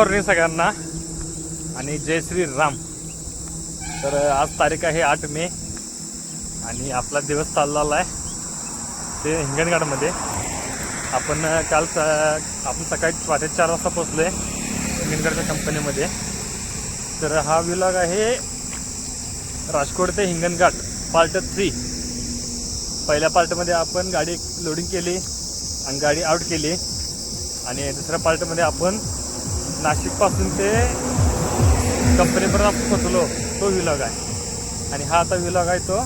Morning सगळ्यांना. आणि जय श्री राम. तर आज तारीख आहे आठ मे. आणि आपला दिवस चाललेला आहे. ते हिंगणघाटमध्ये. आपण काल स आपण सकाळी साडे चार वाजता पोचलो आहे हिंगणघाटच्या कंपनीमध्ये तर हा विलाग आहे राजकोट ते हिंगणघाट पार्ट थ्री पहिल्या पार्टमध्ये आपण गाडी लोडिंग केली आणि गाडी आउट केली. आणि दुसऱ्या पार्टमध्ये आपण नाशिकपासून ते कंपनीपर्यंत पोचलो तो विलॉग आहे. आणि हा आता विलॉग आहे तो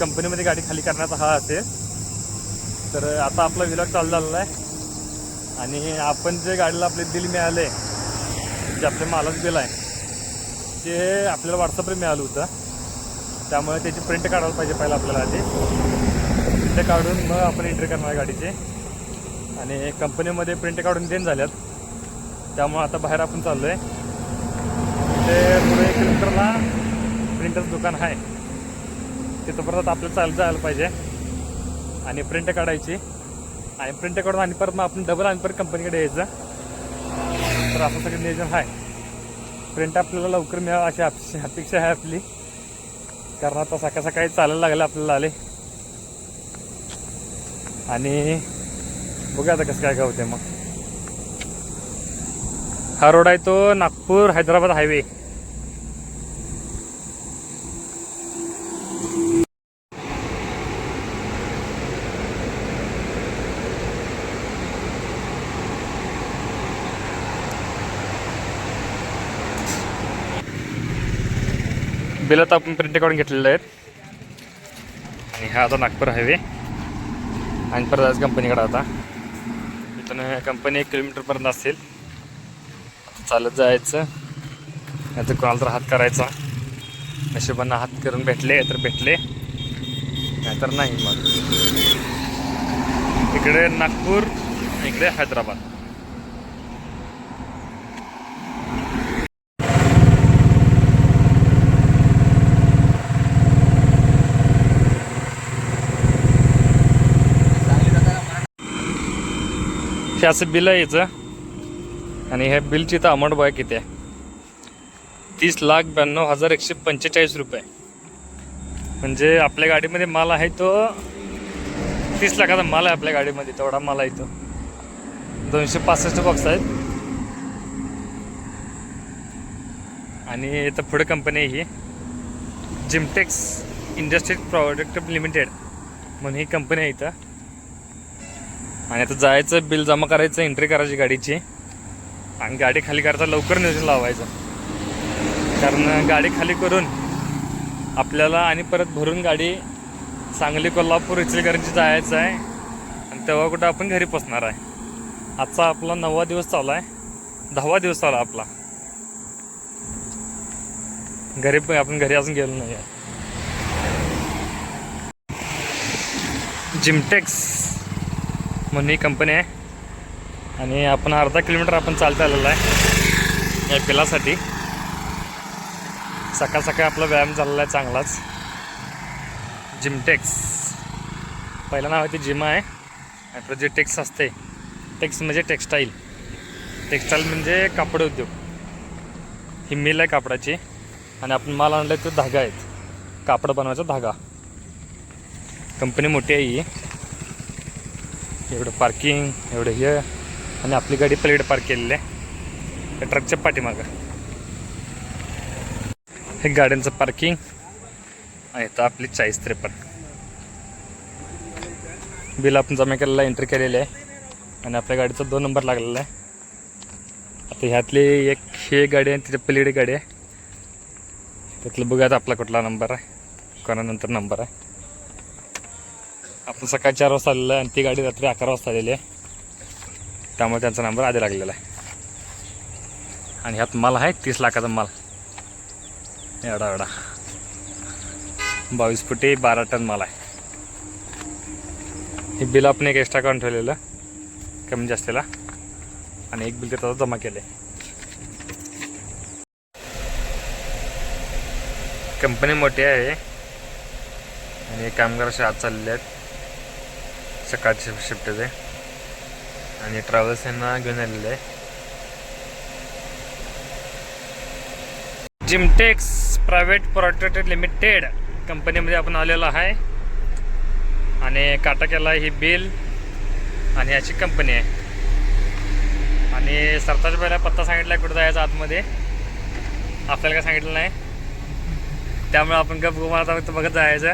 कंपनीमध्ये गाडी खाली करण्याचा हा असेल. तर आता आपला विलॉग चालू झालेला आहे. आणि आपण जे गाडीला आपले बिल मिळाले जे आपले मालक बिल आहे ते आपल्याला व्हॉट्सअपवर मिळालं होतं. त्यामुळे त्याची प्रिंट काढायला पाहिजे पहिला आपल्याला आधी. प्रिंट काढून मग आपण एंट्री करणार गाडीचे गाडीची. आणि कंपनीमध्ये प्रिंट काढून देण झाल्यात. त्यामुळे आता बाहेर आपण चाललो आहे ते पुढे एक किलोमीटरला प्रिंटरचं दुकान आहे. तिथं परत आपल्याला चालत जायला पाहिजे. आणि प्रिंट काढायची. आणि प्रिंट काढून आणि परत मग आपण डबल आणि परत कंपनीकडे यायचं. तर असं सगळं नियोजन आहे. प्रिंट आपल्याला लवकर मिळावं अशी अपेक्षा अपेक्षा आहे आपली. कारण आता सकाळ सकाळी चालायला लागलं आपल्याला आले. आणि बघूया आता कसं काय काय होते मग. हा रोड आहे तो नागपूर हैदराबाद हायवे बिल आता आपण प्रिंट काढून घेतलेलं आहेत आणि हा आता नागपूर हायवे आणि परत कंपनीकडे आता इथून कंपनी एक किलोमीटरपर्यंत असेल चालत जायचं. नाहीतर कोणाला तर हात करायचा. नशिबांना हात करून भेटले तर भेटले. नाहीतर नाही मग. इकडे नागपूर इकडे हैदराबाद. हे असं बिल आहे आणि ह्या बिलची तर अमाऊंट बघा किती आहे. तीस लाख ब्याण्णव हजार एकशे पंचेचाळीस रुपये. म्हणजे आपल्या गाडीमध्ये माल आहे तो तीस लाखाचा माल आहे आपल्या गाडीमध्ये तेवढा माल आहे तो. दोनशे पासष्ट बॉक्स आहेत. आणि इथं पुढे कंपनी आहे ही. जिमटेक्स इंडस्ट्रीज प्रोडक्ट लिमिटेड म्हणून ही कंपनी आहे इथं. आणि आता जायचं बिल जमा करायचं एंट्री करायची गाडीची. आणि गाडी खाली करायचा लवकर नियोजन लावायचं. कारण गाडी खाली करून आपल्याला आणि परत भरून गाडी सांगली कोल्हापूर इचलकरंजी जायचं आहे. आणि तेव्हा कुठं आपण घरी पोचणार आहे. आजचा आपला नववा दिवस चालू आहे. दहावा दिवस चालू आहे आपला. घरी पण आपण घरी अजून गेलो नाही आहे. जिमटेक्स म्हणून ही कंपनी आहे. आणि आपण अर्धा किलोमीटर आपण चालता आलेला आहे. या पिलासाठी सकाळ सकाळी आपला व्यायाम झालेला आहे चांगलाच. जिमटेक्स पहिलं नाव आहे ते जिमा आहे. आणि जे टेक्स असते. टेक्स म्हणजे टेक्स्टाईल टेक्स्टाईल म्हणजे कापड उद्योग. ही मिल आहे कापडाची. आणि आपण माल आणलं तो धागा आहेत कापड बनवायचा धागा. कंपनी मोठी आहे ही. एवढं पार्किंग एवढं हे. आणि आपली गाडी प्लेट पार्क केलेली आहे. त्या ट्रकच्या पाठीमागं. हे गाड्यांचं पार्किंग आणि तर आपली चाळीस त्रेपन्न बिल आपण जमा केलेला एंट्री केलेली आहे. आणि आपल्या गाडीचा दोन नंबर लागलेला आहे. आता ह्यातली एक हे गाडी आहे तिच्या पलीकडे गाडी आहे. त्यातलं बघूयात आपला कुठला नंबर आहे. कोणानंतर नंबर आहे. आपण सकाळी चार वाजता आलेलं आहे आणि ती गाडी रात्री अकरा वाजता आलेली आहे. त्यामुळे त्यांचा नंबर आधी लागलेला आहे. आणि ह्यात माल आहे तीस लाखाचा माल. एवढा एवढा. बावीस फुटी बारा टन माल आहे. हे बिल आपण एक एक्स्ट्रा काढून ठेवलेलं कमी जास्तीला. आणि एक बिल त्याचा जमा केलं कंपनी मोठी आहे. आणि कामगार असे आत चाललेले आहेत. सकाळचे शिफ्टचे आणि ट्रॅव्हल्स यांना घेऊन आलेले आहे. जिमटेक्स प्रायव्हेट प्रोटेक्टेड लिमिटेड कंपनीमध्ये आपण आलेलो आहे. आणि काटाक्याला ही बिल आणि याची कंपनी आहे. आणि सरताज पहिला पत्ता सांगितला कुठं जायचा आतमध्ये. आपल्याला काय सांगितलं नाही. त्यामुळे आपण गप गुमा आता फक्त बघत जायचं.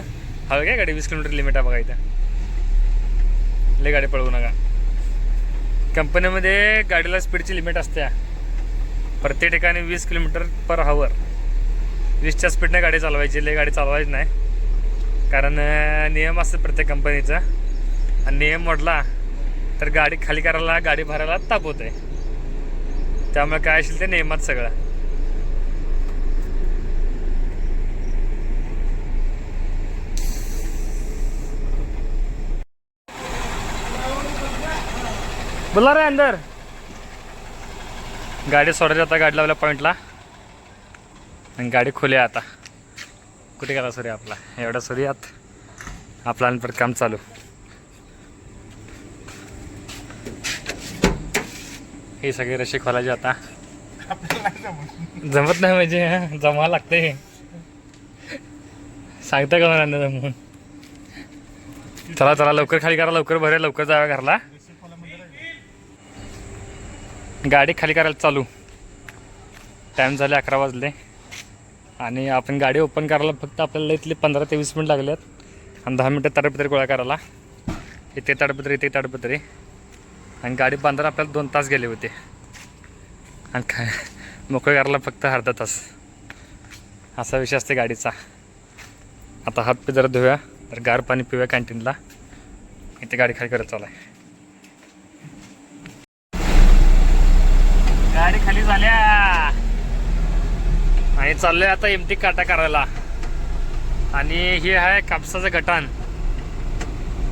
हवं काय गाडी वीस किलोमीटर लिमिट आहे बघा इथं. लय गाडी पळवू नका. कंपनीमध्ये गाडीला स्पीडची लिमिट असते. प्रत्येक ठिकाणी वीस किलोमीटर पर हावर वीसच्या स्पीडने गाडी चालवायची लय गाडी चालवायची नाही. कारण नियम असतात प्रत्येक कंपनीचा. आणि नियम मोडला तर गाडी खाली करायला गाडी भरायला ताप होते त्यामुळे काय असेल ते नियमात सगळं. बोला रे अंदर. गाडी सोडायची आता गाडी लावल्या पॉईंटला आणि गाडी खुली आता. कुठे गेला सूर्य आपला? एवढ्या सूर्यात आपला आणि परत काम चालू. हे सगळे रशी खोलायचे आता. जमत नाही म्हणजे हं, जमावं लागते सांगता का मला जमून चला चला लवकर खाली करा लवकर भरे लवकर जाव्या घरला. गाडी खाली करायला चालू. टाईम झाले अकरा वाजले. आणि आपण गाडी ओपन करायला फक्त आपल्याला इथले पंधरा ते वीस मिनिट लागलेत. आणि दहा मिनटं तडपत्री गोळा करायला. इथे तडपत्री इथे तडपत्री. आणि गाडी बांधायला आपल्याला दोन तास गेले होते. आणि काय मोकळी करायला फक्त अर्धा तास. असा विषय असते गाडीचा. आता हात पी जरा धुया तर गार पाणी पिऊया कॅन्टीनला इथे गाडी खाली करत चालू आहे. गाडी खाली झाल्या. आणि चाललोय आता एमटी काटा करायला. आणि हे आहे कापसाचं गटान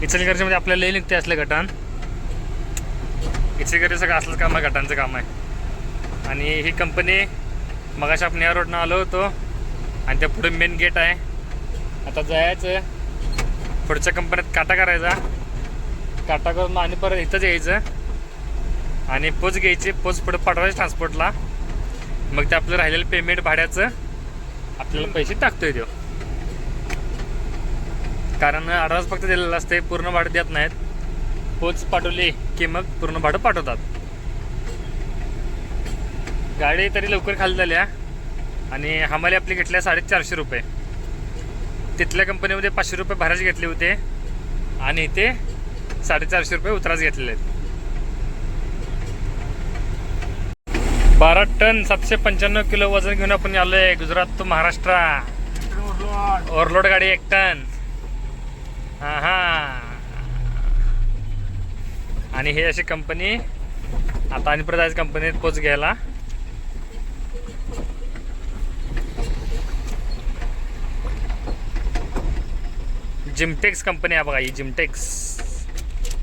इचलकरंजीमध्ये आपल्याला लई निघते असलं गटान इचलकरंजी सगळं असलंच काम आहे गटांचं काम आहे. आणि ही कंपनी मगाशी आपण या रोडनं आलो होतो. आणि त्या पुढे मेन गेट आहे. आता जायचं. पुढच्या कंपनीत काटा करायचा. काटा करून आणि परत इथंच यायचं. आणि पोच घ्यायची पोच पुढे पाठवायची ट्रान्सपोर्टला मग ते आपलं राहिलेलं पेमेंट भाड्याचं आपल्याला पैसे टाकतोय देऊ कारण ॲडव्हान्स फक्त दिलेलं असते पूर्ण भाडं देत नाहीत. पोच पाठवली की मग पूर्ण भाडं पाठवतात. गाडी तरी लवकर खाली झाल्या आणि हमाली आपली घेतल्या साडेचारशे रुपये. तिथल्या कंपनीमध्ये पाचशे रुपये भरायचे घेतले होते आणि इथे साडेचारशे रुपये उतराच घेतलेले आहेत. बारा टन सातशे पंच्याण्णव किलो वजन घेऊन आपण आलोय गुजरात टू महाराष्ट्र. ओव्हरलोड गाडी एक टन. हा हा आणि हे अशी कंपनी आता आणि परत कंपनीत पोच घ्यायला. जिमटेक्स कंपनी आहे बघा ही जिमटेक्स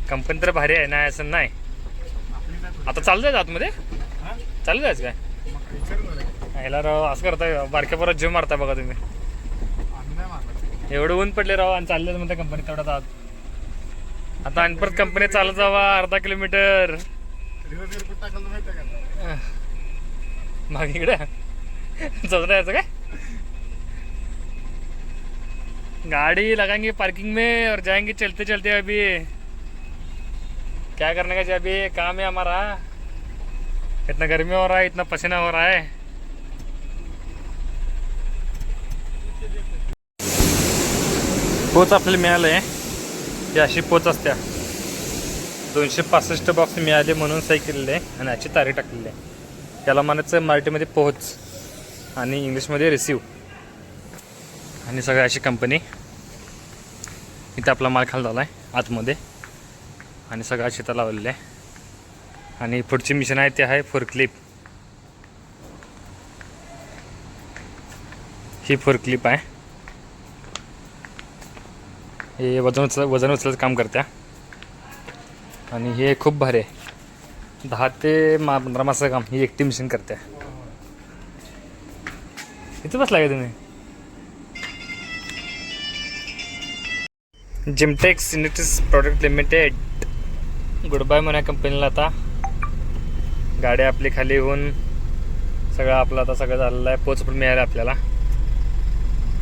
कंपनी तर भारी आहे नाही असं नाही. आता चालू आहे आतमध्ये? चालू जायचं काय? ह्याला राव असं करताय बारक्या परत जिम मारताय बघा तुम्ही. एवढं ऊन पडले राव आणि चालले म्हणते कंपनी तेवढ्यात आत आता आणि परत कंपनी चालत जावा अर्धा किलोमीटर. मागे इकडे. चौदा यायचं काय? गाड़ी लगाएंगे पार्किंग में और जाएंगे चलते चलते अभी. क्या करने का जी अभी? काम है हमारा. इतना गर्मी हो रहा है इतना पसीना हो रहा है। पोच आपल्याला मिळालं आहे ही अशी पोच असत्या दोनशे पासष्ट बॉक्स मिळाले म्हणून सही केलेले आहे आणि याची तारीख टाकलेली आहे. त्याला म्हणायचं मराठीमध्ये पोहोच आणि इंग्लिशमध्ये रिसीव आणि सगळ्या अशी कंपनी इथे आपला माल खाली झाला आहे आतमध्ये. आणि सगळा शेता लावलेला आहे. आणि पुढची मिशन आहे ते आहे फोर क्लिप ही फोर क्लिप आहे. हे वजन उचल वजन उचलायचं काम करत्या. आणि हे खूप भारी आहे. दहा ते मा पंधरा मासाचं काम. ही एकटी मशीन करते इथं बसला का तुम्ही? Gymtex Industries Product Limited goodbye म्हणा कंपनीला आता. गाडी आपली खाली होऊन सगळं आपलं आता सगळं झालेलं आहे. पोच पण मिळालं आपल्याला.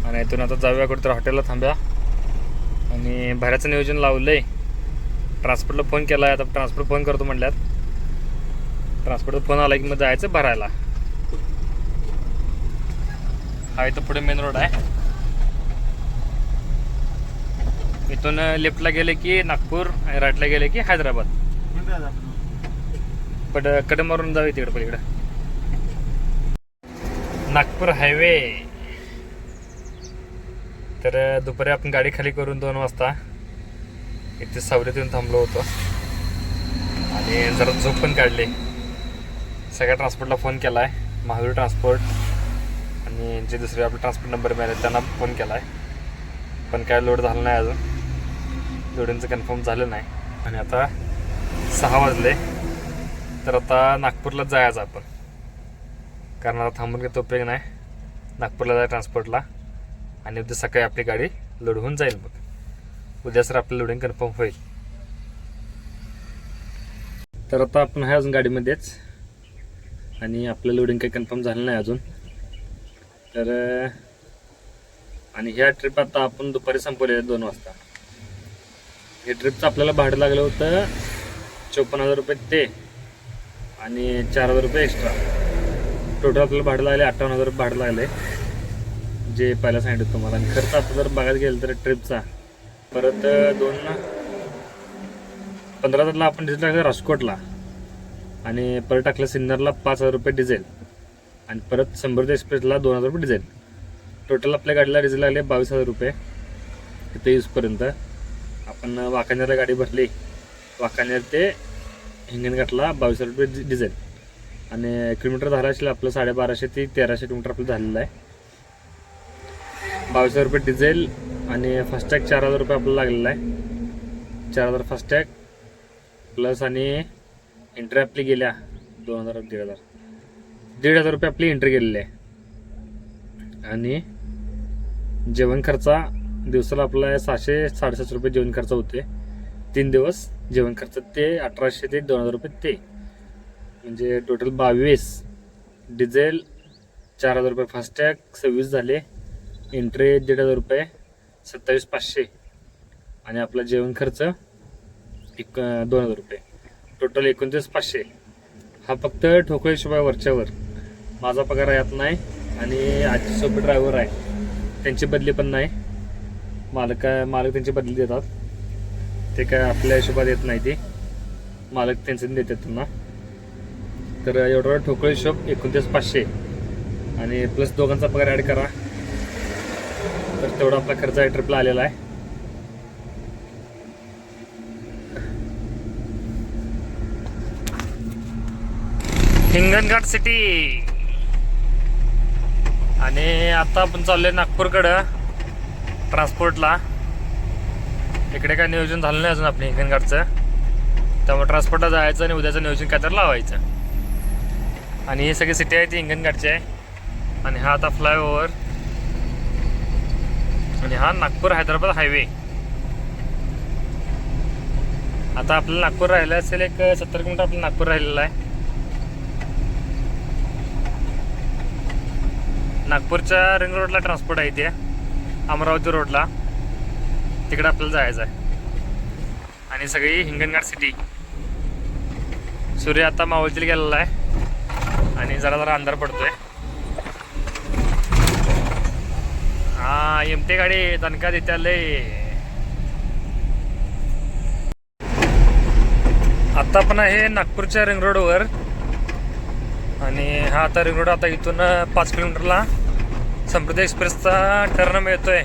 आणि इथून आता जाऊया कुठेतरी हॉटेलला थांबूया. आणि भऱ्याचं नियोजन लावलं आहे ट्रान्सपोर्टला फोन केला आहे आता ट्रान्सपोर्ट फोन करतो म्हटल्यात ट्रान्सपोर्टचा फोन आला की मग जायचं भरायला. हा इथं पुढे मेन रोड आहे. इथून लेफ्टला गेले की नागपूर आणि राईटला गेले की हैदराबाद. पण कडे मारून जावे तिकडे पलीकडे. नागपूर हायवे. तर दुपारी आपण गाडी खाली करून दोन वाजता इथे सावलीत येऊन थांबलो होतो. आणि जरा झोप पण काढली. सगळ्या ट्रान्सपोर्टला फोन केला आहे महावीर ट्रान्सपोर्ट आणि जे दुसरे आपले ट्रान्सपोर्ट नंबर मिळाले त्यांना फोन केला आहे पण काय लोड झालं नाही अजून. लोडिंगचं कन्फर्म झालं नाही. आणि आता सहा वाजले. तर आता नागपूरला जायचं आपण. कारण आता थांबून घेतो उपयोग नाही. नागपूरला जाय ट्रान्सपोर्टला आणि उद्या सकाळी आपली गाडी लोड होऊन जाईल मग. उद्या सर आपलं लोडिंग कन्फर्म होईल. तर आता आपण आहे अजून गाडीमध्येच. आणि आपलं लोडिंग काही कन्फर्म झालं नाही अजून. तर आणि ह्या ट्रिप आता आपण दुपारी संपवली दोन वाजता. हे ट्रिपचं आपल्याला भाडं लागलं होतं चोपन्न हजार रुपये ते. आणि चार हजार रुपये एक्स्ट्रा टोटल आपल्याला भाडं लागले अठ्ठावन्न हजार रुपये भाडं लागले जे पहिला सांगितलं तुम्हाला. आणि खर्च आता जर बघायला गेलं तर ट्रिपचा परत दोन पंधरा हजारला आपण डिझेल टाकलं राजकोटला आणि परत टाकलं सिन्नरला पाच हजार रुपये डिझेल आणि परत समृद्ध एक्सप्रेसला दोन हजार रुपये डिझेल टोटल आपल्या गाडीला डिझेल लागले बावीस हजार रुपये. तिथे यूजपर्यंत आपण वाकानेरला गाडी भरली. वाकानेर ते हिंगणघाटला बावीस हजार रुपये डि- डिझेल. आणि किलोमीटर झालं असेल आपलं साडेबाराशे ते तेराशे किलोमीटर आपलं झालेलं आहे. बावीस हजार रुपये डिझेल आणि फास्टॅग चार हजार रुपये आपल्याला लागलेला आहे. चार हजार फास्टॅग प्लस आणि एंट्री आपली गेल्या दोन हजार दीड हजार. दीड हजार रुपये आपली एंट्री गेलेली आहे. आणि जेवण खर्चा दिवसाला आपला सहाशे साडेसातशे रुपये जेवण खर्च होते तीन दिवस जेवण खर्च ते अठराशे ते दोन हजार रुपये ते. म्हणजे टोटल बावीस. डिझेल चार हजार रुपये फास्टॅग सव्वीस झाले. एंट्री दीड हजार रुपये सत्तावीस पाचशे. आणि आपला जेवण खर्च एक दोन हजार रुपये. टोटल एकोणतीस पाचशे. हा फक्त ठोकळे हिशोबा वरच्यावर माझा पगार यात नाही आणि आजचे सोपे ड्रायव्हर आहे. त्यांची बदली पण नाही. मालक मालक त्यांची बदली देतात. ते काय आपल्या हिशोबात येत नाही ते. मालक त्यांचं देतात त्यांना तर एवढा ठोकळे हिशोब एकोणतीस पाचशे. आणि प्लस दोघांचा पगार ॲड करा. तर तेवढा आपला खर्च आहे ट्रिपला आलेला आहे. हिंगणघाट सिटी आणि आता आपण चाललोय नागपूरकडं ट्रान्सपोर्टला इकडे काय नियोजन झालं नाही अजून आपण हिंगणघाटचं त्यामुळे ट्रान्सपोर्टला जायचं आणि उद्याचं नियोजन काय तर लावायचं. आणि ही सगळी सिटी आहे ती हिंगणघाटची आहे. आणि हा आता फ्लायओव्हर आणि हा नागपूर हैदराबाद हायवे आता आपल्याला नागपूर राहिलं असेल एक सत्तर किलोमीटर आपलं नागपूर राहिलेलं आहे. नागपूरच्या रिंग रोडला ट्रान्सपोर्ट आहे इथे. अमरावती रोडला तिकडे आपल्याला जायचं आहे. आणि सगळी हिंगणघाट सिटी सूर्य आता मावळतील गेलेला आहे. आणि जरा जरा अंधार पडतोय. हा एमटे गाडी दणका देत्या लय. आता पण आहे नागपूरच्या रिंग रोडवर आणि हा आता रिंग रोड आता इथून पाच किलोमीटरला. समृद्धी एक्सप्रेसचा टर्न मिळतोय.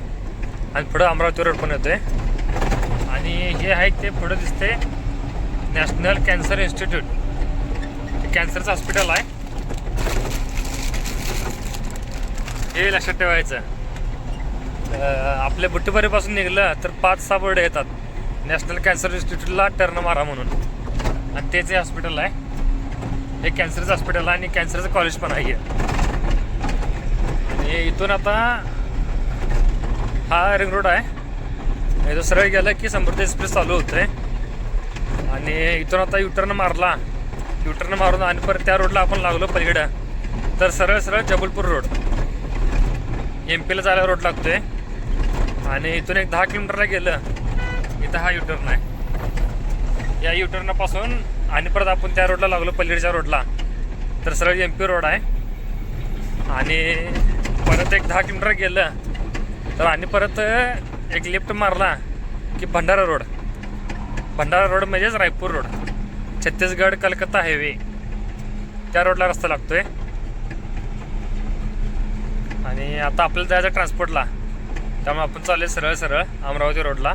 आणि पुढं अमरावती रोड पण येतोय. आणि हे आहे ते पुढं दिसते नॅशनल कॅन्सर इन्स्टिट्यूट. हे कॅन्सरचं हॉस्पिटल आहे. हे लक्षात ठेवायचं. आपल्या बुट्टीबारीपासून निघलं तर पाच सहा बोर्ड येतात. नॅशनल कॅन्सर इन्स्टिट्यूटला टर्न मारा म्हणून. आणि तेच हे हॉस्पिटल आहे हे कॅन्सरचं हॉस्पिटल आहे आणि कॅन्सरचं कॉलेज पण आहे आणि इथून आता हा रिंग रोड आहे. इथं सरळ गेलं की समृद्धी एक्सप्रेस चालू होते. आणि इथून आता युटर्न मारला. युटर्न मारून आणि परत त्या रोडला आपण लागलो पलीकडं. तर सरळ सरळ जबलपूर रोड एम पीला जायला रोड लागतोय. आणि इथून एक दहा किलोमीटरला गेलं. इथं हा युटर्न आहे. या युटर्नापासून आणि परत आपण त्या रोडला लागलो पलीकडच्या रोडला तर सरळ एम पी रोड आहे. आणि परत एक दहा किलोमीटर गेलं. तर आणि परत एक लिफ्ट मारला की भंडारा रोड. भंडारा रोड म्हणजेच रायपूर रोड. छत्तीसगड कलकत्ता हायवे त्या रोडला रस्ता लागतोय. आणि आता आपल्याला जायचं ट्रान्सपोर्टला त्यामुळे आपण चालले सरळ सरळ अमरावती रोडला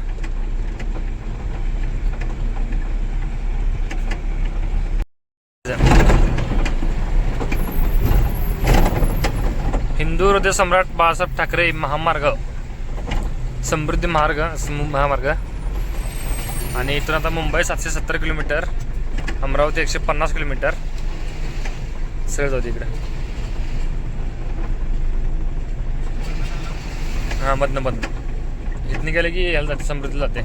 हिंदू हृदय सम्राट बाळासाहेब ठाकरे महामार्ग समृद्धी मार्ग महामार्ग. आणि इथून आता मुंबई सातशे सत्तर किलोमीटर अमरावती एकशे पन्नास किलोमीटर. सगळं जाऊ इकडे. हां मधनं मधनं. इथनं गेलं की ह्याला जाते समृद्धी जाते.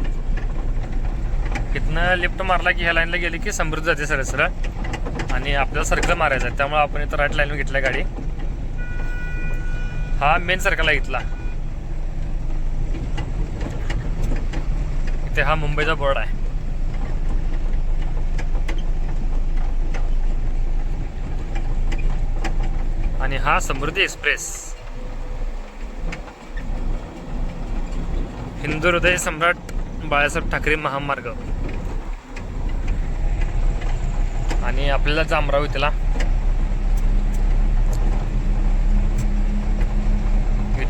इथनं लिफ्ट मारला की ह्या लाईनला गेली की समृद्धी जाते सरळ सरळ. आणि आपल्याला सर्कल मारायचं आहे त्यामुळे आपण इथं राईट लाईनवर घेतल्या गाडी. हा मेन सर्कल आहे इथला. इथे हा मुंबईचा बोर्ड आहे. आणि हा समृद्धी एक्सप्रेस हिंदू हृदय सम्राट बाळासाहेब ठाकरे महामार्ग. आणि आपल्याला जा अमरावतीला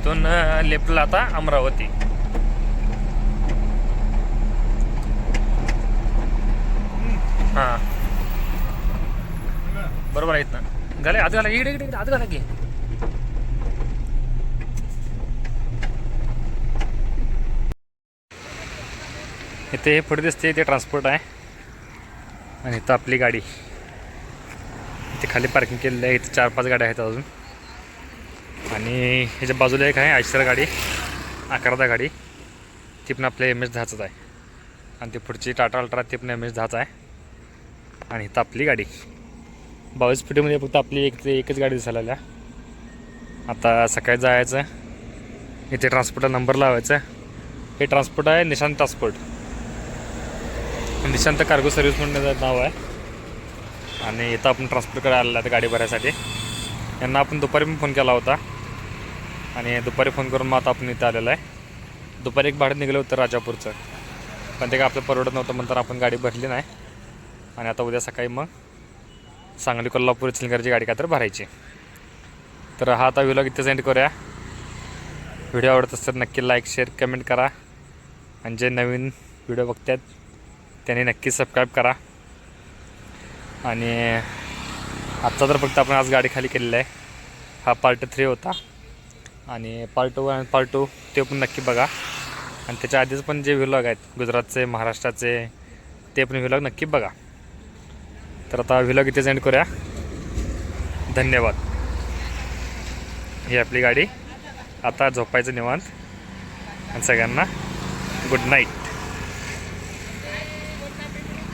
इथून लेफ्टला आता अमरावती. हा. बरोबर आहेत ना घाले आज घाला इकडे इकडे इकडे घाला की. इथे हे पुढे दिसते इथे ट्रान्सपोर्ट आहे. आणि इथं आपली गाडी. इथे खाली पार्किंग केलेली आहे इथे चार पाच गाड्या आहेत अजून. आणि ह्याच्या बाजूला एक आहे आयशर गाडी अकरादा गाडी ती पण आपल्या एम एस दहाच आहे. आणि ती पुढची टाटा अल्ट्रा ती पण एम एस दहाच आहे. आणि इथं आपली गाडी. बावीस फुटीमध्ये फक्त आपली एक ते एकच गाडी दिसायला आता सकाळी जायचं इथे ट्रान्सपोर्टला नंबर लावायचा. हे ट्रान्सपोर्ट आहे Nishant transport Nishant cargo service म्हणून नाव आहे. आणि इथं आपण ट्रान्सपोर्ट करायला आलेला आहे गाडी भरायसाठी. यांना आपण दुपारी पण फोन केला होता. आणि दुपारी फोन करून मग आता आपण इथं आलेलं आहे. दुपारी एक भाडं निघलं होतं राजापूरचं. पण ते काय आपलं परवडत नव्हतं म्हणतात आपण गाडी भरली नाही. आणि आता उद्या सकाळी मग सांगली कोल्हापूर चिलगरची गाडी काय तर भरायची. तर हा आता व्हिलॉग इथे सेंड करूया. व्हिडिओ आवडत असतात नक्की लाईक शेअर कमेंट करा. आणि जे नवीन व्हिडिओ बघतात त्यांनी नक्की सबस्क्राईब करा. आणि आत्ता तर फक्त आपण आज गाडी खाली केलेला आहे. हा पार्ट थ्री होता. आणि पार्ट वन पार्ट टू ते पण नक्की बघा. आणि त्याच्या आधीच पण जे व्हिलॉग आहेत गुजरातचे महाराष्ट्राचे ते पण व्हिलॉग नक्की बघा. तर आता व्हिलॉग इथे एंड करूया. धन्यवाद. ही आपली गाडी. आता झोपायचं निवांत. आणि सगळ्यांना गुड नाईट